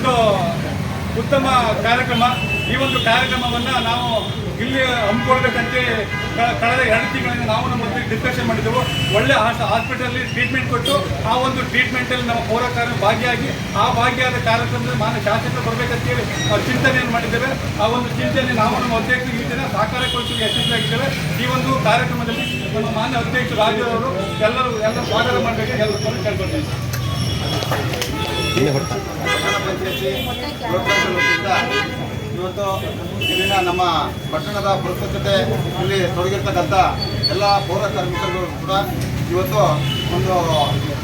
ಒಂದು ಉತ್ತಮ ಕಾರ್ಯಕ್ರಮ. ಈ ಒಂದು ಕಾರ್ಯಕ್ರಮವನ್ನು ನಾವು ಇಲ್ಲಿ ಹಮ್ಮಿಕೊಳ್ಬೇಕಂತೆ ಕಳೆದ ಎರಡು ತಿಂಗಳಿಂದ ನಾವು ನಮ್ಮ ಜೊತೆ ಡಿಸ್ಕಷನ್ ಮಾಡಿದ್ದೆವು ಒಳ್ಳೆ ಹಾಸ್ಪಿಟಲಲ್ಲಿ ಟ್ರೀಟ್ಮೆಂಟ್ ಕೊಟ್ಟು ಆ ಒಂದು ಟ್ರೀಟ್ಮೆಂಟಲ್ಲಿ ನಮ್ಮ ಪೌರಕಾರ್ಯ ಭಾಗಿಯಾಗಿ ಆ ಭಾಗಿಯಾದ ಕಾರ್ಯಕ್ರಮದಲ್ಲಿ ಮಾನ್ಯ ಶಾಸಕರು ಬರಬೇಕಂತೇಳಿ ಚಿಂತನೆಯನ್ನು ಮಾಡಿದ್ದೇವೆ. ಆ ಒಂದು ಚಿಂತನೆ ನಾವು ನಮ್ಮ ಅಧ್ಯಕ್ಷರು ಈ ದಿನ ಯಶಸ್ವಿ ಯಶಸ್ವಿಯಾಗಿದ್ದೇವೆ ಈ ಒಂದು ಕಾರ್ಯಕ್ರಮದಲ್ಲಿ ನಮ್ಮ ಮಾನ್ಯ ಅಧ್ಯಕ್ಷರು ರಾಜ್ಯದವರು ಅವರು ಎಲ್ಲರೂ ಎಲ್ಲ ಸ್ವಾಗತ ಮಾಡಬೇಕು. ಎಲ್ಲರೂ ಕೇಳ್ಕೊಳ್ತೀವಿ. ಪಂಚಾಯತಿ ಇವತ್ತು ಇಲ್ಲಿನ ನಮ್ಮ ಪಟ್ಟಣದ ಪ್ರಸ್ತುತತೆ ಇಲ್ಲಿ ತೊಡಗಿರ್ತಕ್ಕಂಥ ಎಲ್ಲ ಪೌರ ಕಾರ್ಮಿಕರು ಕೂಡ ಇವತ್ತು ಒಂದು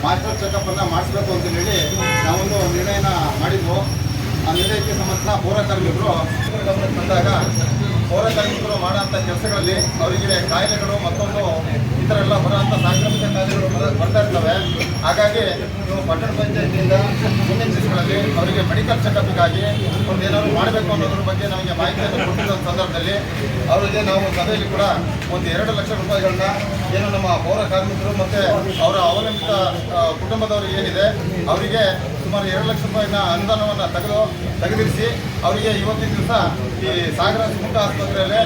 ಮಾಸ್ಟರ್ ಚೆಕಪ್ಪನ್ನು ಮಾಡಿಸ್ಬೇಕು ಅಂತ ಹೇಳಿ ನಾವೊಂದು ನಿರ್ಣಯನ ಮಾಡಿದ್ವು. ಆ ನಿರ್ಣಯಕ್ಕೆ ಸಂಬಂಧ ಪೌರ ಕಾರ್ಮಿಕರು ಬಂದಾಗ ಪೌರ ಕಾರ್ಮಿಕರು ಕೆಲಸಗಳಲ್ಲಿ ಅವರಿಗೆ ಕಾಯಿಲೆಗಳು ಮತ್ತೊಂದು ಥರ ಎಲ್ಲ ಬರೋಂಥ ಸಾಂಕ್ರಾಮಿಕ ಕಾಯಿಲೆಗಳು ಬರ- ಬರ್ತಾ ಇರ್ತವೆ. ಹಾಗಾಗಿ ನೀವು ಪಟ್ಟಣ ಪಂಚಾಯತಿಯಿಂದ ಮುಂದಿನ ದಿವಸಗಳಲ್ಲಿ ಅವರಿಗೆ ಮೆಡಿಕಲ್ ಚೆಕಪ್ಗಾಗಿ ಒಂದು ಏನಾದ್ರು ಮಾಡಬೇಕು ಅನ್ನೋದ್ರ ಬಗ್ಗೆ ನಮಗೆ ಮಾಹಿತಿಯನ್ನು ಕೊಟ್ಟಿದ್ದ ಸಂದರ್ಭದಲ್ಲಿ ಅವರಿಗೆ ನಾವು ಸಭೆಯಲ್ಲಿ ಕೂಡ ಒಂದು ಎರಡು ಲಕ್ಷ ರೂಪಾಯಿಗಳನ್ನ ಏನು ನಮ್ಮ ಪೌರ ಕಾರ್ಮಿಕರು ಮತ್ತು ಅವರ ಅವಲಂಬಿತ ಕುಟುಂಬದವರು ಏನಿದೆ, ಅವರಿಗೆ ಸುಮಾರು ಎರಡು ಲಕ್ಷ ರೂಪಾಯಿನ ಅನುದಾನವನ್ನು ತೆಗೆದು ತೆಗೆದಿರಿಸಿ ಅವರಿಗೆ ಇವತ್ತಿನ ದಿವಸ ಈ ಸಾಗರ ಸುಮುಖ ಆಸ್ಪತ್ರೆಯಲ್ಲಿ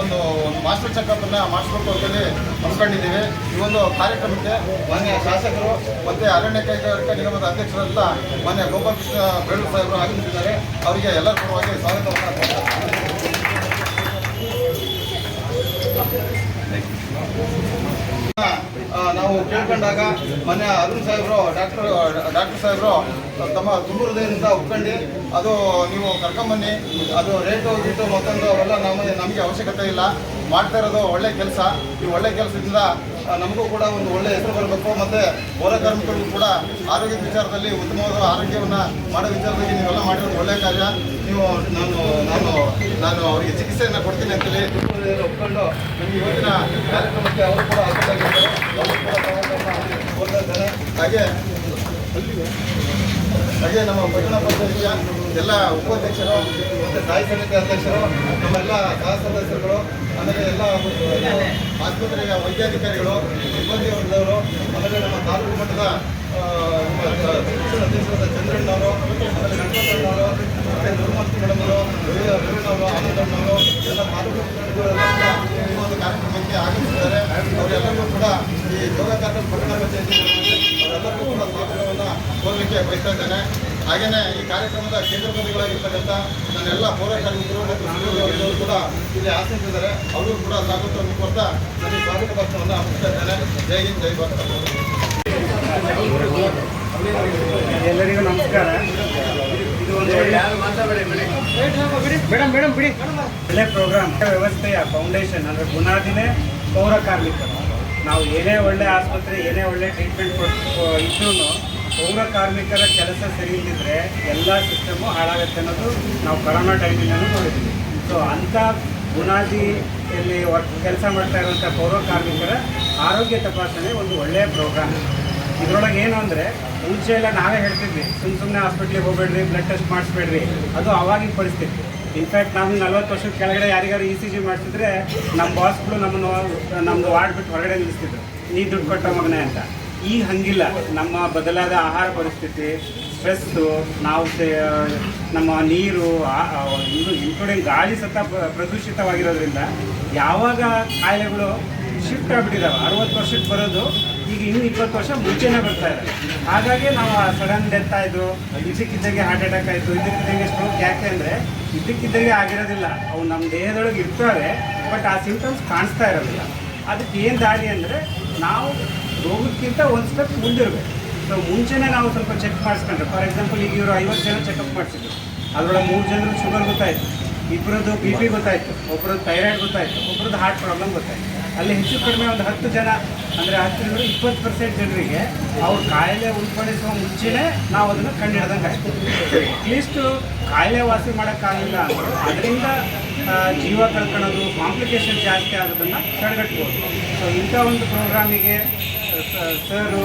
ಒಂದು ಮಾಸ್ಟರ್ ಚೆಕಪ್ಪನ್ನು ಮಾಡಿಸ್ಬೇಕು ಅಂತೇಳಿ ಹಮ್ಮಿಕೊಂಡಿದ್ದೀವಿ ಈ ಒಂದು ಕಾರ್ಯಕ್ರಮಕ್ಕೆ ಮಾನ್ಯ ಶಾಸಕರು ಮತ್ತು ಅರಣ್ಯ ಕೈಗಾರಿಕಾ ನಿಗಮದ ಅಧ್ಯಕ್ಷರೆಲ್ಲ ಮಾನ್ಯ ಗೋಪಾಲಕೃಷ್ಣ ಬೇಳೂರು ಸಾಹೇಬರು ಆಗಮಿಸಿದ್ದಾರೆ ಅವರಿಗೆ ಎಲ್ಲ ಪರವಾಗಿ ಸ್ವಾಗತವನ್ನು Thank ಆ, ನಾವು ಕೇಳ್ಕೊಂಡಾಗ ಮೊನ್ನೆ ಅರುಣ್ ಸಾಹೇಬ್ರು, ಡಾಕ್ಟರ್ ಡಾಕ್ಟರ್ ಸಾಹೇಬ್ರು, ತಮ್ಮ ತುಂಬ ಹೃದಯದಿಂದ ಒಪ್ಕೊಂಡು ಅದು ನೀವು ಕರ್ಕೊಂಬನ್ನಿ, ಅದು ರೇಟು ಗೀಟು ಮತ್ತೊಂದು ಅವೆಲ್ಲ ನಮಗೆ ನಮಗೆ ಅವಶ್ಯಕತೆ ಇಲ್ಲ. ಮಾಡ್ತಾ ಇರೋದು ಒಳ್ಳೆ ಕೆಲಸ. ಈ ಒಳ್ಳೆ ಕೆಲಸದಿಂದ ನಮಗೂ ಕೂಡ ಒಂದು ಒಳ್ಳೆಯ ಹೆಸರು ಬರಬೇಕು. ಮತ್ತು ಪೌರ ಕಾರ್ಮಿಕರಿಗೂ ಕೂಡ ಆರೋಗ್ಯದ ವಿಚಾರದಲ್ಲಿ ಉತ್ತಮವಾದ ಆರೋಗ್ಯವನ್ನು ಮಾಡೋ ವಿಚಾರದಲ್ಲಿ ನೀವೆಲ್ಲ ಮಾಡಿರೋದು ಒಳ್ಳೆಯ ಕಾರ್ಯ. ನೀವು, ನಾನು ನಾನು ನಾನು ಅವರಿಗೆ ಚಿಕಿತ್ಸೆಯನ್ನು ಕೊಡ್ತೀನಿ ಅಂತೇಳಿ ಒಪ್ಕೊಂಡು ನಮಗೆ ಇವತ್ತಿನ ಕಾರ್ಯಕ್ರಮಕ್ಕೆ ಅವರು ಕೂಡ ಹಾಕಿದ್ದಾರೆ ಹಾಗೆ ಹಾಗೆ ನಮ್ಮ ಪಟ್ಟಣ ಪಂಚಾಯತಿಯ ಎಲ್ಲ ಉಪಾಧ್ಯಕ್ಷರು, ಮತ್ತು ಸ್ಥಾಯಿ ಸಮಿತಿ ಅಧ್ಯಕ್ಷರು, ನಮ್ಮೆಲ್ಲ ಸಹ ಸದಸ್ಯರುಗಳು, ಆಮೇಲೆ ಎಲ್ಲ ಆಸ್ಪತ್ರೆಯ ವೈದ್ಯಾಧಿಕಾರಿಗಳು, ಸಿಬ್ಬಂದಿ ವರ್ಗದವರು, ಆಮೇಲೆ ನಮ್ಮ ತಾಲೂಕು ಮಟ್ಟದ ಅಧ್ಯಕ್ಷರಾದ ಚಂದ್ರಣ್ಣವರು ಆಮೇಲೆ ಗಣಪತಣ್ಣವರು ಮತ್ತು ದುರ್ಮೂರ್ತಿ ಮೇಡಮರು ರವಿ ರವಿನವರು ಆನಂದಣ್ಣವರು ಎಲ್ಲ ತಾಲೂಕು ಈ ಒಂದು ಕಾರ್ಯಕ್ರಮಕ್ಕೆ ಆಗಮಿಸಿದ್ದಾರೆ. ಅವರೆಲ್ಲರಿಗೂ ಕೂಡ ಈ ಯೋಗಕಾರ್ಯ ಪಟ್ಟಣ ಪಂಚಾಯತಿ ಅವರೆಲ್ಲರಿಗೂ ಕೂಡ ಸ್ವಾಗತವನ್ನು ಕೋರಲಿಕ್ಕೆ ಬಯಸ್ತಾ ಇದ್ದೇನೆ. ಹಾಗೆಯೇ ಈ ಕಾರ್ಯಕ್ರಮದ ಕೇಂದ್ರಬಿಂದುಗಳಾಗಿರ್ತಕ್ಕಂಥ ನನ್ನೆಲ್ಲ ಪೌರ ಕಾರ್ಮಿಕರು ಮತ್ತು ಕೂಡ ಇಲ್ಲಿ ಆಸಕ್ತಿದ್ದಾರೆ ಅವರು ಕೂಡ ಸ್ವಾಗತವನ್ನು ಕೊಡ್ತಾ ನನಗೆ ಸ್ವಾಗತ ಭಾಷಣವನ್ನು ಮುಗಿಸ್ತಾ ಜೈ ಹಿಂದ್, ಜೈ ಭಾರತ. ಎಲ್ಲರಿಗೂ ನಮಸ್ಕಾರ. ಮೇಡಮ್ ಬಿಡಿ. ಒಳ್ಳೆ ಪ್ರೋಗ್ರಾಮ್ ವ್ಯವಸ್ಥೆಯ ಫೌಂಡೇಶನ್ ಅಂದರೆ ಬುನಾದಿನೇ ಪೌರ ಕಾರ್ಮಿಕರು. ನಾವು ಏನೇ ಒಳ್ಳೆ ಆಸ್ಪತ್ರೆ, ಏನೇ ಒಳ್ಳೆ ಟ್ರೀಟ್ಮೆಂಟ್ ಕೊಟ್ಟು ಇದ್ರೂ ಪೌರ ಕಾರ್ಮಿಕರ ಕೆಲಸ ಸರಿ ಇಲ್ಲದಿದ್ರೆ ಎಲ್ಲ ಸಿಸ್ಟಮು ಹಾಳಾಗುತ್ತೆ ಅನ್ನೋದು ನಾವು ಕೊರೋನಾ ಟೈಮಿಂದನೂ ನೋಡಿದ್ದೀವಿ ಸೊ ಅಂಥ ಬುನಾದಿಯಲ್ಲಿ ವರ್ಕ್ ಕೆಲಸ ಮಾಡ್ತಾ ಇರುವಂಥ ಪೌರ ಕಾರ್ಮಿಕರ ಆರೋಗ್ಯ ತಪಾಸಣೆ ಒಂದು ಒಳ್ಳೆಯ ಪ್ರೋಗ್ರಾಮ್ ಇದರೊಳಗೆ ಏನು ಅಂದರೆ, ಮುಂಚೆ ಎಲ್ಲ ನಾವೇ ಹೇಳ್ತಿದ್ವಿ ಸುಮ್ಮ ಸುಮ್ಮನೆ ಹಾಸ್ಪಿಟ್ಲಿಗೆ ಹೋಗ್ಬೇಡ್ರಿ ಬ್ಲಡ್ ಟೆಸ್ಟ್ ಮಾಡಿಸ್ಬೇಡ್ರಿ. ಅದು ಅವಾಗಿನ ಪರಿಸ್ಥಿತಿ. ಇನ್ಫ್ಯಾಕ್ಟ್ ನಾವು ನಲ್ವತ್ತು ವರ್ಷದ ಕೆಳಗಡೆ ಯಾರಿಗಾರು ಇ ಸಿ ಜಿ ಮಾಡಿಸಿದ್ರೆ ನಮ್ಮ ಬಾಸ್ಗಳು ನಮ್ಮನ್ನು ನಮ್ಮದು ವಾರ್ಡ್ ಬಿಟ್ಟು ಹೊರಗಡೆ ನಿಲ್ಲಿಸ್ತಿದ್ರು. ನೀ ದುಡ್ಡು ಕೊಟ್ಟ ಮಗನೇ ಅಂತ. ಈಗ ಹಂಗಿಲ್ಲ. ನಮ್ಮ ಬದಲಾದ ಆಹಾರ ಪರಿಸ್ಥಿತಿ ಸ್ಟ್ರೆಸ್ಸು ನಾವು ನಮ್ಮ ನೀರು ಇನ್ಕ್ಲೂಡಿಂಗ್ ಗಾಳಿ ಸತ ಪ್ರ- ಪ್ರದೂಷಿತವಾಗಿರೋದ್ರಿಂದ ಯಾವಾಗ ಕಾಯಿಲೆಗಳು ಶಿಫ್ಟ್ ಆಗಿಬಿಟ್ಟಿದ್ದಾವೆ ಅರವತ್ತು ವರ್ಷಕ್ಕೆ ಬರೋದು, ಈಗ ಇನ್ನು ಇಪ್ಪತ್ತು ವರ್ಷ ಮುಂಚೆನೇ ಬರ್ತಾ ಇದೆ. ಹಾಗಾಗಿ ನಾವು ಸಡನ್ ಡೆತ್ ಆಯಿತು ಇದಕ್ಕಿದ್ದಂಗೆ ಹಾರ್ಟ್ ಅಟ್ಯಾಕ್ ಆಯಿತು ಇದಕ್ಕಿದ್ದಂಗೆ ಸ್ಟ್ರೋಕ್ ಯಾಕೆ ಅಂದರೆ ಇದಕ್ಕಿದ್ದಂಗೆ ಆಗಿರೋದಿಲ್ಲ. ಅವು ನಮ್ಮ ದೇಹದೊಳಗೆ ಇರ್ತಾರೆ ಬಟ್ ಆ ಸಿಂಟಮ್ಸ್ ಕಾಣಿಸ್ತಾ ಇರೋದಿಲ್ಲ. ಅದಕ್ಕೆ ಏನು ದಾರಿ ಅಂದರೆ ನಾವು ರೋಗಕ್ಕಿಂತ ಒಂದು ಸ್ಟೆಪ್ ಮುಂದಿರಬೇಕು. ಸೊ ಮುಂಚೆನೇ ನಾವು ಸ್ವಲ್ಪ ಚೆಕ್ ಮಾಡಿಸ್ಕೊಂಡ್ರೆ ಫಾರ್ ಎಕ್ಸಾಂಪಲ್ ಈಗ ಇವರು ಐವತ್ತು ಜನ ಚೆಕಪ್ ಮಾಡಿಸಿದ್ರು. ಅದರೊಳಗೆ ಮೂರು ಜನರು ಶುಗರ್ ಗೊತ್ತಾಯಿತು ಇಬ್ಬರದ್ದು ಬಿ ಪಿ ಗೊತ್ತಾಯಿತು ಒಬ್ಬರದ್ದು ಥೈರಾಯ್ಡ್ ಗೊತ್ತಾಯಿತು ಒಬ್ಬರದ್ದು ಹಾರ್ಟ್ ಪ್ರಾಬ್ಲಮ್ ಗೊತ್ತಾಯಿತು. ಅಲ್ಲಿ ಹೆಚ್ಚು ಕಡಿಮೆ ಒಂದು ಹತ್ತು ಜನ, ಅಂದರೆ ಹತ್ತರಿಂದ ಇಪ್ಪತ್ತು ಪರ್ಸೆಂಟ್ ಜನರಿಗೆ ಅವ್ರ ಕಾಯಿಲೆ ಉಲ್ಪಡಿಸುವ ಮುಂಚೆನೇ ನಾವು ಅದನ್ನು ಕಂಡು ಹಿಡ್ದಂಗೆ ಆಯಿತು ಅಟ್ಲೀಸ್ಟು ಕಾಯಿಲೆ ವಾಸಿ ಮಾಡೋಕ್ಕಾಗಲಿಲ್ಲ ಅಂದರೂ ಅದರಿಂದ ಜೀವ ಕಳ್ಕೊಳ್ಳೋದು ಕಾಂಪ್ಲಿಕೇಶನ್ ಜಾಸ್ತಿ ಆಗೋದನ್ನು ತಡೆಗಟ್ಬೋದು. ಸೊ ಇಂಥ ಒಂದು ಪ್ರೋಗ್ರಾಮಿಗೆ ಸರು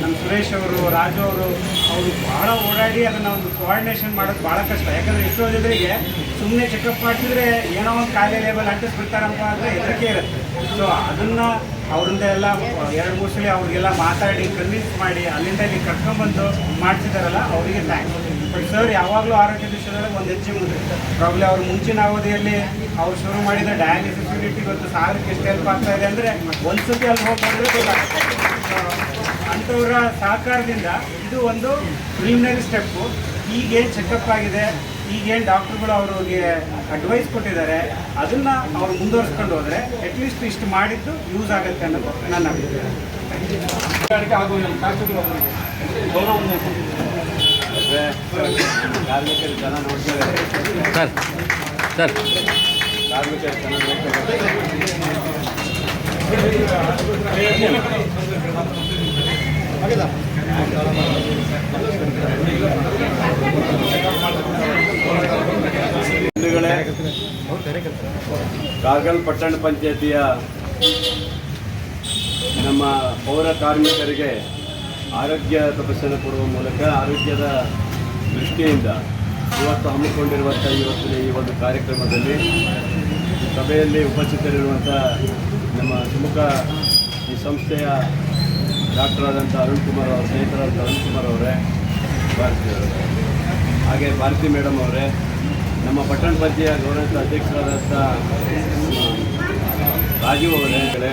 ನಮ್ಮ ಸುರೇಶ್ ಅವರು, ರಾಜು ಅವರು ಅವರು ಭಾಳ ಓಡಾಡಿ ಅದನ್ನು ಒಂದು ಕೋಆರ್ಡಿನೇಷನ್ ಮಾಡೋದು ಭಾಳ ಕಷ್ಟ. ಯಾಕಂದರೆ ಎಷ್ಟೋ ಜನರಿಗೆ ಸುಮ್ಮನೆ ಚೆಕಪ್ ಮಾಡಿಸಿದ್ರೆ ಏನೋ ಒಂದು ಕಾಯಿಲೆ ಲೇಬಲ್ ಅಂಟಿಸ್ಬಿಡ್ತಾರಪ್ಪ ಅಂದರೆ ಹೆದರಿಕೆ ಇರುತ್ತೆ. ಸೊ ಅದನ್ನು ಅವರಿಂದ ಎಲ್ಲ, ಎರಡು, ಮೂರು ಸಲ ಅವ್ರಿಗೆಲ್ಲ ಮಾತಾಡಿ ಕನ್ವಿನ್ಸ್ ಮಾಡಿ ಅಲ್ಲಿಂದ ಇಲ್ಲಿ ಕರ್ಕೊಂಡ್ಬಂದು ಮಾಡಿಸಿದಾರಲ್ಲ ಅವರಿಗೆ ಥ್ಯಾಂಕ್ಸ್ ಬಟ್ ಸರ್ ಯಾವಾಗಲೂ ಆರೋಗ್ಯ ವಿಷಯದಲ್ಲಿ ಒಂದು ಹೆಜ್ಜೆ ಮುಂದೆ. ಪ್ರಾಬ್ಲಿ ಅವ್ರು ಮುಂಚಿನ ಅವಧಿಯಲ್ಲಿ ಅವ್ರು ಶುರು ಮಾಡಿದ ಡಯಾಲಿಸಿಸ್ ಯೂನಿಟ್ ಇವತ್ತು ಸಾವಿರಕ್ಕೆ ಎಷ್ಟು ಹೆಲ್ಪ್ ಆಗ್ತಾ ಇದೆ ಅಂದರೆ ಒಂದ್ಸತಿ ಅಲ್ಲಿ ಹೋಗಿ ಬಂದರೆ ಅಂಥವರ ಸಹಕಾರದಿಂದ ಇದು ಒಂದು ಪ್ರಿಲಿಮಿನರಿ ಸ್ಟೆಪ್ಪು ಈಗೇನು ಚೆಕಪ್ ಆಗಿದೆ ಈಗೇನು ಡಾಕ್ಟ್ರುಗಳು ಅವ್ರಿಗೆ ಅಡ್ವೈಸ್ ಕೊಟ್ಟಿದ್ದಾರೆ ಅದನ್ನು ಅವ್ರು ಮುಂದುವರಿಸ್ಕೊಂಡು ಹೋದರೆ ಅಟ್ಲೀಸ್ಟ್ ಇಷ್ಟು ಮಾಡಿದ್ದು ಯೂಸ್ ಆಗುತ್ತೆ ಅನ್ನೋದು ನನ್ನ ಅಭಿಪ್ರಾಯ. ಹಾಗೂ ನಮ್ಮ ಶಾಸಕರು ಗೌರವವನ್ನು ಕಾರ್ಮಿಕರು ನೋಡ್ತಾರೆ ಸರ್ ಸರ್. ಕಾಗಲ್ ಪಟ್ಟಣ ಪಂಚಾಯತಿಯ ನಮ್ಮ ಪೌರ ಕಾರ್ಮಿಕರಿಗೆ ಆರೋಗ್ಯ ತಪಾಸಣೆ ಕೊಡುವ ಮೂಲಕ ಆರೋಗ್ಯದ ದೃಷ್ಟಿಯಿಂದ ಇವತ್ತು ಹಮ್ಮಿಕೊಂಡಿರುವಂಥ ಇವತ್ತಿನ ಈ ಒಂದು ಕಾರ್ಯಕ್ರಮದಲ್ಲಿ ಸಭೆಯಲ್ಲಿ ಉಪಸ್ಥಿತರಿರುವಂಥ ನಮ್ಮ ಶಿವಮೊಗ್ಗ ಈ ಸಂಸ್ಥೆಯ ಡಾಕ್ಟರ್ ಆದಂಥ ಅರುಣ್ ಕುಮಾರ್ ಅವರ, ಸ್ನೇಹಿತರಾದಂಥ ಅರುಣ್ ಕುಮಾರ್ ಅವರೇ ಭಾರತಿ ಹಾಗೆ ಭಾರತಿ ಮೇಡಮ್ ಅವರೇ, ನಮ್ಮ ಪಟ್ಟಣ ಪಂಚಾಯ ಗೌರವಿತ ಅಧ್ಯಕ್ಷರಾದಂಥ ರಾಜೀವ್ ಅವರೇ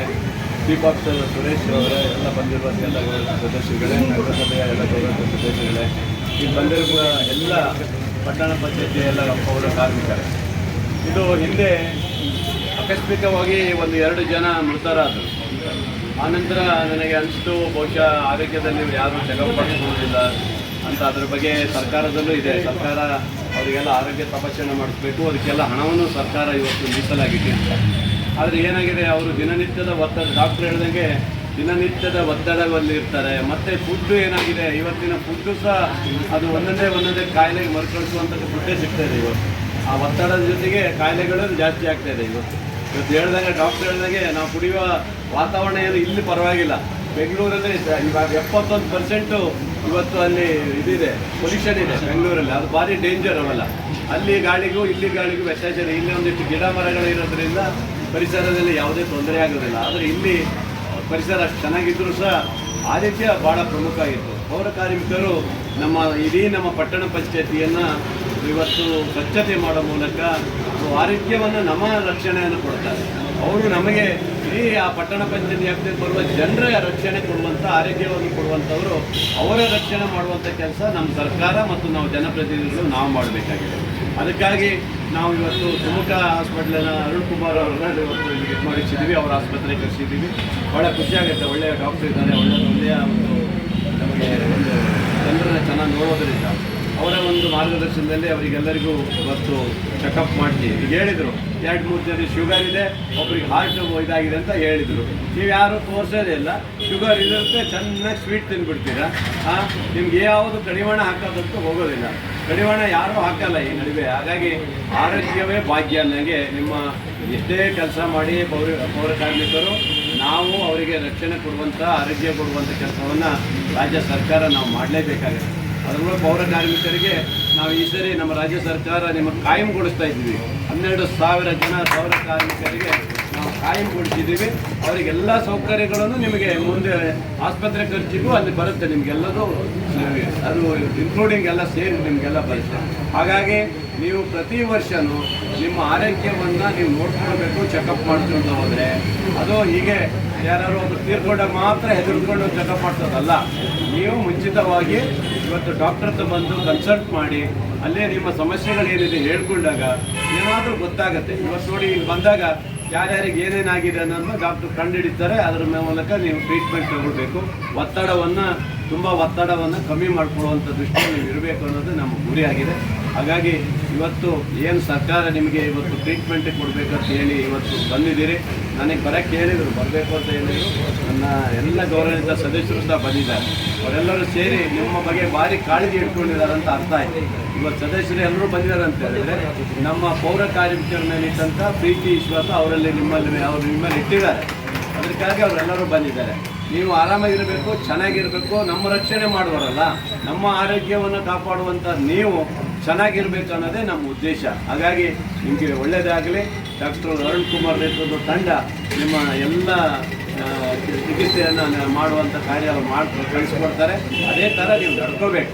ಚೀಫ್ ಆಫೀಸರ್ ಸುರೇಶ್ ಅವರೇ, ಎಲ್ಲ ಬಂದಿರುವಂಥ ಎಲ್ಲ ಗೌರವ ಸದಸ್ಯರುಗಳೇ, ನಗರಸಭೆಯ ಎಲ್ಲ ಗೌರವಿತ ಸದಸ್ಯರುಗಳೇ ಇಲ್ಲಿ ಬಂದಿರುವ ಎಲ್ಲ ಪಟ್ಟಣ ಪಂಚಾಯತಿಯ ಎಲ್ಲ ಪೌರ ಕಾರ್ಮಿಕರೇ. ಇದು ಹಿಂದೆ ಆಕಸ್ಮಿಕವಾಗಿ ಒಂದು ಎರಡು ಜನ ಮೃತರಾದರು. ಆನಂತರ ನನಗೆ ಅನಿಸ್ತು, ಬಹುಶಃ ಆರೋಗ್ಯದಲ್ಲಿ ಯಾರು ಚೆಕಪ್ ಅಂತ. ಅದ್ರ ಬಗ್ಗೆ ಸರ್ಕಾರದಲ್ಲೂ ಇದೆ. ಸರ್ಕಾರ ಅವರಿಗೆಲ್ಲ ಆರೋಗ್ಯ ತಪಾಸಣೆ ಮಾಡಿಸ್ಬೇಕು. ಅದಕ್ಕೆಲ್ಲ ಹಣವನ್ನು ಸರ್ಕಾರ ಇವತ್ತು ಮೀಸಲಾಗಿದೆ ಆದರೆ ಏನಾಗಿದೆ, ಅವರು ದಿನನಿತ್ಯದ ಒತ್ತಡ, ಡಾಕ್ಟರ್ ಹೇಳ್ದಂಗೆ ದಿನನಿತ್ಯದ ಒತ್ತಡದಲ್ಲಿ ಇರ್ತಾರೆ. ಮತ್ತು ಫುಡ್ಡು ಏನಾಗಿದೆ? ಇವತ್ತಿನ ಫುಡ್ಡು ಸಹ ಅದು ಒಂದೊಂದೇ ಒಂದೊಂದೇ ಕಾಯಿಲೆಗೆ ಮರುಕಳಿಸುವಂಥದ್ದು ಫುಡ್ಡೇ ಸಿಗ್ತಾ ಇದೆ ಇವತ್ತು. ಆ ಒತ್ತಡದ ಜೊತೆಗೆ ಕಾಯಿಲೆಗಳು ಜಾಸ್ತಿ ಆಗ್ತಾ ಇದೆ ಇವತ್ತು. ಇವತ್ತು ಹೇಳ್ದಂಗೆ ಡಾಕ್ಟರ್ ಹೇಳ್ದಂಗೆ ನಾವು ಕುಡಿಯುವ ವಾತಾವರಣ ಏನು ಇಲ್ಲಿ ಪರವಾಗಿಲ್ಲ. ಬೆಂಗಳೂರಲ್ಲಿ ಇವಾಗ ಎಪ್ಪತ್ತೊಂದು ಪರ್ಸೆಂಟು ಇವತ್ತು ಅಲ್ಲಿ ಇದಿದೆ ಪೊಲ್ಯೂಷನ್ ಇದೆ ಬೆಂಗಳೂರಲ್ಲಿ. ಅದು ಭಾರಿ ಡೇಂಜರ್ ಅವೆಲ್ಲ. ಅಲ್ಲಿ ಗಾಳಿಗೂ, ಇಲ್ಲಿ ಗಾಳಿಗೂ ವ್ಯತ್ಯಾಸ ಇದೆ ಇಲ್ಲಿ. ಒಂದಿಷ್ಟು ಗಿಡ ಮರಗಳು ಇರೋದ್ರಿಂದ ಪರಿಸರದಲ್ಲಿ ಯಾವುದೇ ತೊಂದರೆ ಆಗೋದಿಲ್ಲ. ಆದರೆ ಇಲ್ಲಿ ಪರಿಸರ ಅಷ್ಟು ಚೆನ್ನಾಗಿದ್ದರೂ ಸಹ ಆರೋಗ್ಯ ಭಾಳ ಪ್ರಮುಖ ಆಗಿತ್ತು. ಪೌರ ಕಾರ್ಮಿಕರು ನಮ್ಮ, ಇಡೀ ನಮ್ಮ ಪಟ್ಟಣ ಪಂಚಾಯತಿಯನ್ನು ಇವತ್ತು ಸ್ವಚ್ಛತೆ ಮಾಡೋ ಮೂಲಕ ಆರೋಗ್ಯವನ್ನು ನಮ್ಮ ರಕ್ಷಣೆಯನ್ನು ಕೊಡ್ತಾರೆ. ಅವರು ನಮಗೆ ಇಡೀ ಆ ಪಟ್ಟಣ ಪಂಚಾಯತಿ ವ್ಯಾಪ್ತಿಯಲ್ಲಿ ಬರುವ ಜನರ ರಕ್ಷಣೆ ಕೊಡುವಂಥ ಆರೋಗ್ಯವನ್ನು ಕೊಡುವಂಥವರು ಅವರ ರಕ್ಷಣೆ ಮಾಡುವಂಥ ಕೆಲಸ ನಮ್ಮ ಸರ್ಕಾರ ಮತ್ತು ನಾವು ಜನಪ್ರತಿನಿಧಿಗಳು ನಾವು ಮಾಡಬೇಕಾಗಿದೆ. ಅದಕ್ಕಾಗಿ ನಾವು ಇವತ್ತು ಪ್ರಮುಖ ಹಾಸ್ಪಿಟ್ಲನ್ನ ಅರುಣ್ ಕುಮಾರ್ ಅವರನ್ನ ಇವತ್ತು ಇದು ಮಾಡಿಸಿದ್ದೀವಿ. ಅವರ ಆಸ್ಪತ್ರೆಗೆ ಕಳಿಸಿದ್ದೀವಿ ಭಾಳ ಖುಷಿಯಾಗುತ್ತೆ ಒಳ್ಳೆಯ ಡಾಕ್ಟರ್ ಇದ್ದಾರೆ. ಒಳ್ಳೆಯ ಒಳ್ಳೆಯ ಒಂದು ನಮಗೆ ಒಂದು ಜನರನ್ನ ಚೆನ್ನಾಗಿ ನೋಡೋದ್ರಿಂದ. ಅವರ ಒಂದು ಮಾರ್ಗದರ್ಶನದಲ್ಲಿ ಅವರಿಗೆಲ್ಲರಿಗೂ ಇವತ್ತು ಚೆಕಪ್ ಮಾಡ್ತೀವಿ ಈಗ ಹೇಳಿದರು. ಎರಡು ಮೂರು ಜನ ಶುಗರ್ ಇದೆ, ಒಬ್ರಿಗೆ ಹಾರ್ಟ್ ಇದಾಗಿದೆ ಅಂತ ಹೇಳಿದರು. ನೀವು ಯಾರು ತೋರಿಸೋದೇ ಇಲ್ಲ. ಶುಗರ್ ಇರುತ್ತೆ, ಚೆನ್ನಾಗಿ ಸ್ವೀಟ್ ತಿಂದ್ಬಿಡ್ತೀರಾ ನಿಮ್ಗೆ ಯಾವುದು ಕಡಿವಾಣ ಹಾಕೋದಂತೂ ಹೋಗೋದಿಲ್ಲ. ಕಡಿವಾಣ ಯಾರೂ ಹಾಕಲ್ಲ ಈ ನಡುವೆ. ಹಾಗಾಗಿ ಆರೋಗ್ಯವೇ ಭಾಗ್ಯ ಅನ್ನಂಗೆ ನಿಮ್ಮ ಎಷ್ಟೇ ಕೆಲಸ ಮಾಡಿ ಪೌರ ಪೌರ ಕಾರ್ಮಿಕರು, ನಾವು ಅವರಿಗೆ ರಕ್ಷಣೆ ಕೊಡುವಂಥ ಆರೋಗ್ಯ ಕೊಡುವಂಥ ಕೆಲಸವನ್ನು ರಾಜ್ಯ ಸರ್ಕಾರ ನಾವು ಮಾಡಲೇಬೇಕಾಗುತ್ತೆ. ಅದರಲ್ಲೂ ಪೌರ ಕಾರ್ಮಿಕರಿಗೆ ನಾವು ಈ ಸರಿ ನಮ್ಮ ರಾಜ್ಯ ಸರ್ಕಾರ ನಿಮಗೆ ಕಾಯಂಗೊಳಿಸ್ತಾ ಇದ್ದೀವಿ. ಹನ್ನೆರಡು ಸಾವಿರ ಜನ ಪೌರ ಕಾರ್ಮಿಕರಿಗೆ ನಾವು ಕಾಯಂಗೊಳಿಸಿದ್ದೀವಿ. ಅವರಿಗೆಲ್ಲ ಸೌಕರ್ಯಗಳನ್ನು ನಿಮಗೆ ಮುಂದೆ ಆಸ್ಪತ್ರೆ ಖರ್ಚಿಗೂ ಅಲ್ಲಿ ಬರುತ್ತೆ. ನಿಮಗೆಲ್ಲದೂ ಅದು ಇನ್ಕ್ಲೂಡಿಂಗ್ ಎಲ್ಲ ಸೇರಿ ನಿಮಗೆಲ್ಲ ಬರುತ್ತೆ. ಹಾಗಾಗಿ ನೀವು ಪ್ರತಿ ವರ್ಷನೂ ನಿಮ್ಮ ಆರೋಗ್ಯವನ್ನು ನೀವು ನೋಡ್ಕೊಳ್ಬೇಕು ಚೆಕಪ್ ಮಾಡ್ಕೊಂಡು ಹೋದರೆ. ಅದು ಹೀಗೆ ಯಾರು ಒಂದು ತೀರ್ಕೊಂಡಾಗ ಮಾತ್ರ ಹೆದರ್ಕೊಂಡು ಚೆಕಪ್ ಮಾಡ್ಸೋದಲ್ಲ. ನೀವು ಮುಂಚಿತವಾಗಿ ಇವತ್ತು ಡಾಕ್ಟರ್ ಹತ್ರ ಬಂದು ಕನ್ಸಲ್ಟ್ ಮಾಡಿ, ಅಲ್ಲೇ ನಿಮ್ಮ ಸಮಸ್ಯೆಗಳೇನಿದೆ ಹೇಳ್ಕೊಂಡಾಗ ಏನಾದರೂ ಗೊತ್ತಾಗುತ್ತೆ. ಇವತ್ತು ನೋಡಿ ಇಲ್ಲಿ ಬಂದಾಗ ಯಾರ್ಯಾರಿಗೆ ಏನೇನಾಗಿದೆ ಅನ್ನೋದನ್ನ ಡಾಕ್ಟರ್ ಕಂಡುಹಿಡಿತಾರೆ. ಅದರ ಮೂಲಕ ನೀವು ಟ್ರೀಟ್ಮೆಂಟ್ ತಗೊಳ್ಬೇಕು. ಒತ್ತಡವನ್ನು, ತುಂಬ ಒತ್ತಡವನ್ನು ಕಮ್ಮಿ ಮಾಡ್ಕೊಳ್ಳುವಂಥ ದೃಷ್ಟಿಯಲ್ಲಿ ನೀವು ಇರಬೇಕು ಅನ್ನೋದು ನಮ್ಮ ಗುರಿಯಾಗಿದೆ. ಹಾಗಾಗಿ ಇವತ್ತು ಏನು ಸರ್ಕಾರ ನಿಮಗೆ ಇವತ್ತು ಟ್ರೀಟ್ಮೆಂಟ್ ಕೊಡಬೇಕಂತ ಹೇಳಿ ಇವತ್ತು ಬಂದಿದ್ದೀರಿ. ನನಗೆ ಬರೋಕ್ಕೆ ಹೇಳಿದರು, ಬರಬೇಕು ಅಂತ ಹೇಳಿದರು. ನನ್ನ ಎಲ್ಲ ಗೌರವಿತ ಸದಸ್ಯರು ಸಹ ಬಂದಿದ್ದಾರೆ. ಅವರೆಲ್ಲರೂ ಸೇರಿ ನಿಮ್ಮ ಬಗ್ಗೆ ಭಾರಿ ಕಾಳಜಿ ಇಟ್ಕೊಂಡಿದ್ದಾರೆ ಅಂತ ಅರ್ಥ ಆಯಿತು. ಇವತ್ತು ಸದಸ್ಯರು ಎಲ್ಲರೂ ಬಂದಿದ್ದಾರೆ ಅಂತ ಹೇಳಿದರೆ, ನಮ್ಮ ಪೌರ ಕಾರ್ಮಿಕರ ಮೇಲೆ ಇಟ್ಟಂಥ ಪ್ರೀತಿ, ವಿಶ್ವಾಸ ಅವರಲ್ಲಿ ನಿಮ್ಮಲ್ಲಿ, ಅವರು ನಿಮ್ಮಲ್ಲಿ ಇಟ್ಟಿದ್ದಾರೆ. ಅದಕ್ಕಾಗಿ ಅವರೆಲ್ಲರೂ ಬಂದಿದ್ದಾರೆ. ನೀವು ಆರಾಮಾಗಿರಬೇಕು, ಚೆನ್ನಾಗಿರಬೇಕು. ನಮ್ಮ ರಕ್ಷಣೆ ಮಾಡುವರಲ್ಲ ನಮ್ಮ ಆರೋಗ್ಯವನ್ನು ಕಾಪಾಡುವಂಥ ನೀವು ಚೆನ್ನಾಗಿರ್ಬೇಕು ಅನ್ನೋದೇ ನಮ್ಮ ಉದ್ದೇಶ. ಹಾಗಾಗಿ ನಿಮಗೆ ಒಳ್ಳೆಯದಾಗಲಿ ಡಾಕ್ಟರ್ ಅರುಣ್ ಕುಮಾರ್ ನೇತೃತ್ವದ ತಂಡ ನಿಮ್ಮ ಎಲ್ಲ ಚಿಕಿತ್ಸೆಯನ್ನು ಮಾಡುವಂಥ ಕಾರ್ಯ ಅವ್ರು ಮಾಡಿ, ಕಳಿಸ್ಕೊಡ್ತಾರೆ. ಅದೇ ಥರ ನೀವು ನಡ್ಕೋಬೇಕು.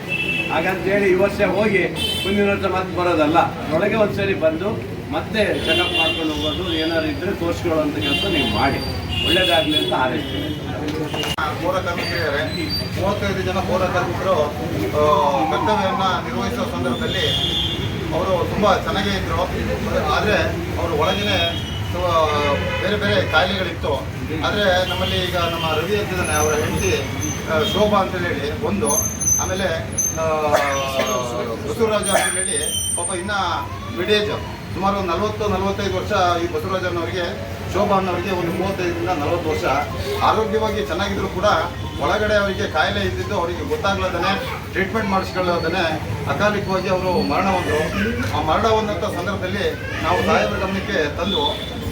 ಹಾಗಂತೇಳಿ ಈ ವರ್ಷ ಹೋಗಿ ಮುಂದಿನ ವರ್ಷ ಮತ್ತೆ ಬರೋದಲ್ಲ. ಒಳಗೆ ಒಂದ್ಸರಿ ಬಂದು ಮತ್ತೆ ಚೆಕಪ್ ಮಾಡ್ಕೊಂಡು ಹೋಗೋದು ಏನಾದ್ರು ಇದ್ರೆ ತೋರಿಸ್ಕೊಳ್ಳುವಂಥ ಕೆಲಸ ನೀವು ಮಾಡಿ. ಒಳ್ಳೇದಾಗಲಿ ಅಂತ ಕಾರ್ಮಿಕರಿದ್ದಾರೆ ಮೂವತ್ತೈದು ಜನ ಪೌರ ಕರ್ತವ್ಯವನ್ನು ನಿರ್ವಹಿಸುವ ಸಂದರ್ಭದಲ್ಲಿ ಅವರು ತುಂಬ ಚೆನ್ನಾಗೇ ಇದ್ದರು ಆದರೆ ಅವರು ಒಳಗಿನೇ ತುಂಬ ಬೇರೆ ಬೇರೆ ಕಾಯಿಲೆಗಳಿತ್ತು. ಆದರೆ ನಮ್ಮಲ್ಲಿ ಈಗ ನಮ್ಮ ರವಿ ಅಂತಿದ್ದಾನೆ ಅವರ ಹೆಂಡತಿ ಶೋಭಾ ಅಂತ ಹೇಳಿ, ಒಂದು. ಆಮೇಲೆ ಬಸವರಾಜ ಅಂತ ಹೇಳಿ, ಪಾಪ ಇನ್ನ ವಿಡೇಜ್ ಸುಮಾರು ನಲವತ್ತು ನಲವತ್ತೈದು ವರ್ಷ ಈ ಬಸವರಾಜನವರಿಗೆ ಶೋಭಾ ಅನ್ನೋರಿಗೆ ಒಂದು ಮೂವತ್ತೈದರಿಂದ ನಲವತ್ತು ವರ್ಷ. ಆರೋಗ್ಯವಾಗಿ ಚೆನ್ನಾಗಿದ್ರು ಕೂಡ ಒಳಗಡೆ ಅವರಿಗೆ ಕಾಯಿಲೆ ಇದ್ದಿದ್ದು ಅವರಿಗೆ ಗೊತ್ತಾಗ್ಲದೇ ಟ್ರೀಟ್ಮೆಂಟ್ ಮಾಡಿಸ್ಕೊಳ್ಳೋದನ್ನೇ ಅಕಾಲಿಕವಾಗಿ ಅವರು ಮರಣ ಹೊಂದರು. ಆ ಮರಣ ಹೊಂದಂಥ ಸಂದರ್ಭದಲ್ಲಿ ನಾವು ಸಾಹೇಬರ ಗಮನಕ್ಕೆ ತಂದು,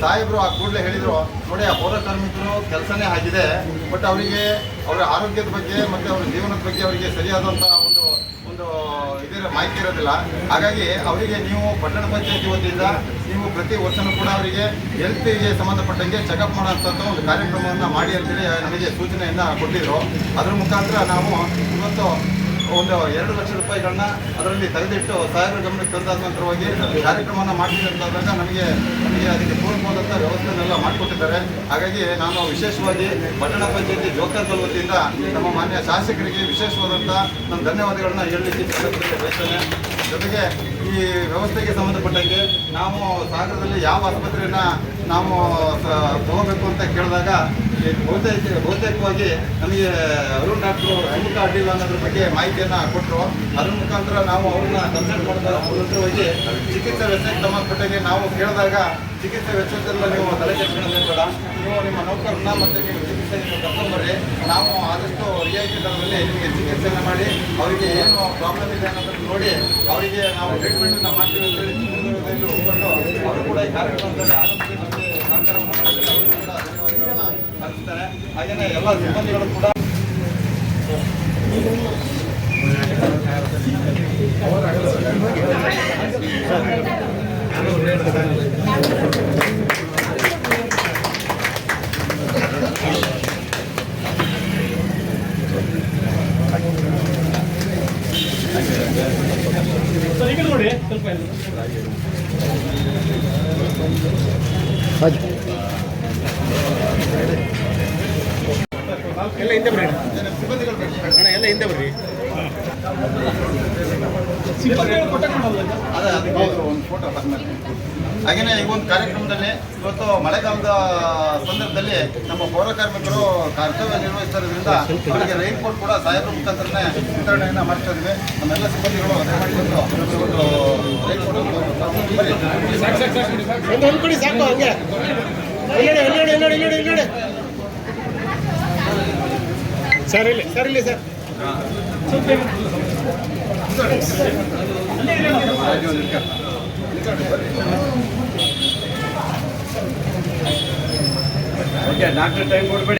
ಸಾಹೇಬರು ಆ ಕೂಡಲೇ ಹೇಳಿದರು, ನೋಡಿ ಆ ಪೌರ ಕಾರ್ಮಿಕರು ಕೆಲಸನೇ ಆಗಿದೆ ಬಟ್ ಅವರಿಗೆ ಅವರ ಆರೋಗ್ಯದ ಬಗ್ಗೆ ಮತ್ತು ಅವರ ಜೀವನದ ಬಗ್ಗೆ ಅವರಿಗೆ ಸರಿಯಾದಂಥ ಒಂದು ಒಂದು ಇದರ ಮಾಹಿತಿ ಇರೋದಿಲ್ಲ. ಹಾಗಾಗಿ ಅವರಿಗೆ ನೀವು ಪಟ್ಟಣ ಪಂಚಾಯತಿ ವತಿಯಿಂದ ನೀವು ಪ್ರತಿ ವರ್ಷನೂ ಕೂಡ ಅವರಿಗೆ ಹೆಲ್ತ್ಗೆ ಸಂಬಂಧಪಟ್ಟಂಗೆ ಚೆಕಪ್ ಮಾಡೋಂಥ ಒಂದು ಕಾರ್ಯಕ್ರಮವನ್ನು ಮಾಡಿ ಅಂತೇಳಿ ನಮಗೆ ಸೂಚನೆಯನ್ನು ಕೊಟ್ಟಿದ್ರು. ಅದರ ಮುಖಾಂತರ ನಾವು ಇವತ್ತು ಒಂದು ಎರಡು ಲಕ್ಷ ರೂಪಾಯಿಗಳನ್ನ ಅದರಲ್ಲಿ ತೆಗೆದಿಟ್ಟು ಸಾಹೇಬರ ಗಮನಕ್ಕೆ ತಂದಾದ ನಂತರವಾಗಿ ಕಾರ್ಯಕ್ರಮವನ್ನು ಅಂತಾದಾಗ ನಮಗೆ ನಮಗೆ ಅದಕ್ಕೆ ಪೂರಕವಾದಂಥ ವ್ಯವಸ್ಥೆನೆಲ್ಲ ಮಾಡಿಕೊಟ್ಟಿದ್ದಾರೆ. ಹಾಗಾಗಿ ನಾನು ವಿಶೇಷವಾಗಿ ಪಟ್ಟಣ ಪಂಚಾಯತಿ ಜೋಕರ್ಗಲ್ ವತಿಯಿಂದ ನಮ್ಮ ಮಾನ್ಯ ಶಾಸಕರಿಗೆ ವಿಶೇಷವಾದಂಥ ನಮ್ಮ ಧನ್ಯವಾದಗಳನ್ನ ಹೇಳಲಿಕ್ಕೆ ಬಯಸ್ತೇನೆ. ಜೊತೆಗೆ ಈ ವ್ಯವಸ್ಥೆಗೆ ಸಂಬಂಧಪಟ್ಟಂಗೆ ನಾವು ಸಾಗರದಲ್ಲಿ ಯಾವ ಆಸ್ಪತ್ರೆಯನ್ನು ನಾವು ತಗೋಬೇಕು ಅಂತ ಕೇಳಿದಾಗ ಬಹುತೇಕ, ಬಹುತೇಕವಾಗಿ ನಮಗೆ ಅರುಣ್ ಡಾಕ್ಟ್ರು ಅಮುಖ ಅಡ್ಡಿಲ್ಲ ಅನ್ನೋದ್ರ ಬಗ್ಗೆ ಮಾಹಿತಿಯನ್ನು ಕೊಟ್ಟರು ಅದ್ರ ಮುಖಾಂತರ ನಾವು ಅವ್ರನ್ನ ಕನ್ಸಲ್ಟ್ ಮಾಡಿದಾಗ ಹೋಗಿ ಚಿಕಿತ್ಸೆ ವೆಚ್ಚಕ್ಕೆ ಸಂಬಂಧಪಟ್ಟಂಗೆ ನಾವು ಕೇಳಿದಾಗ ಚಿಕಿತ್ಸೆ ವೆಚ್ಚದಲ್ಲ ನೀವು ತಲೆ ಕೆಡಿಸ್ಕೊಳ್ಳೋದೇ ಬೇಡ ನೀವು ನಿಮ್ಮ ನೌಕರನ್ನ ಮತ್ತು ನೀವು ಚಿಕಿತ್ಸೆ ನೀವು ಕರ್ಕೊಂಡ್ಬರ್ರಿ ನಾವು ಆದಷ್ಟು ರಿಯಾಯಿತಿ ದರದಲ್ಲಿ ನಿಮಗೆ ಚಿಕಿತ್ಸೆಯನ್ನು ಮಾಡಿ ಅವರಿಗೆ ಏನು ಪ್ರಾಬ್ಲಮ್ ಇದೆ ಅನ್ನೋದನ್ನು ನೋಡಿ ಅವರಿಗೆ ನಾವು ಟ್ರೀಟ್ಮೆಂಟನ್ನು ಮಾಡ್ತೀವಿ ಅಂತ ಹೇಳಿ ಚಿತ್ರದುರ್ಗದಲ್ಲಿ ಒಪ್ಪಿಕೊಂಡು ಅವರು ಕೂಡ ಈ ಕಾರ್ಯಕ್ರಮದಲ್ಲಿ ಆಗಮಿಸಿ ನಮಗೆ ಸಹಕಾರವನ್ನು ಮಾಡಿದ್ದಾರೆ ಅವರು ಕೂಡ ಧನ್ಯವಾದಗಳನ್ನು ಅರ್ಪಿಸ್ತಾರೆ ಹಾಗೆಯೇ ಎಲ್ಲ ಸಿಬ್ಬಂದಿಗಳು ಕೂಡ ಎಲ್ಲ ಹಿಂದೆ ಬರ್ರಿ ಸಿಬ್ಬಂದಿಗಳು ಬೇಕು. ಅಣ್ಣ ಎಲ್ಲ ಹಿಂದೆ ಬರ್ರಿ ಅದೇ ಅದಕ್ಕೆ ಒಂದು ಫೋಟೋ ಹಾಗೆಯೇ ಈ ಒಂದು ಕಾರ್ಯಕ್ರಮದಲ್ಲಿ ಇವತ್ತು ಮಳೆಗಾಲದ ಸಂದರ್ಭದಲ್ಲಿ ನಮ್ಮ ಪೌರ ಕಾರ್ಮಿಕರು ಕರ್ತವ್ಯ ನಿರ್ವಹಿಸಿರೋದ್ರಿಂದ ಅವರಿಗೆ ರೈನ್ ಕೋಟ್ ಕೂಡ ಸಾಹೇಬರ ಮುಖಾಂತರನೇ ವಿತರಣೆಯನ್ನು ಮಾಡ್ತಾ ಇದ್ದೀವಿ. ನಮ್ಮೆಲ್ಲ ಸಿಬ್ಬಂದಿಗಳು ದಯಮಾಡಿ ಒಂದು ರೈನ್ ಕೋಟ್ ಬನ್ನಿ. ಒಂದು ಒಂದು ಕೊಡಿ ಸಾಕು ಹಂಗೆ. ಇಲ್ಲಿ ನೋಡಿ ಇಲ್ಲಿ ಸರ್. ఓకే డాక్టర్ టైం కూడా పెట్టి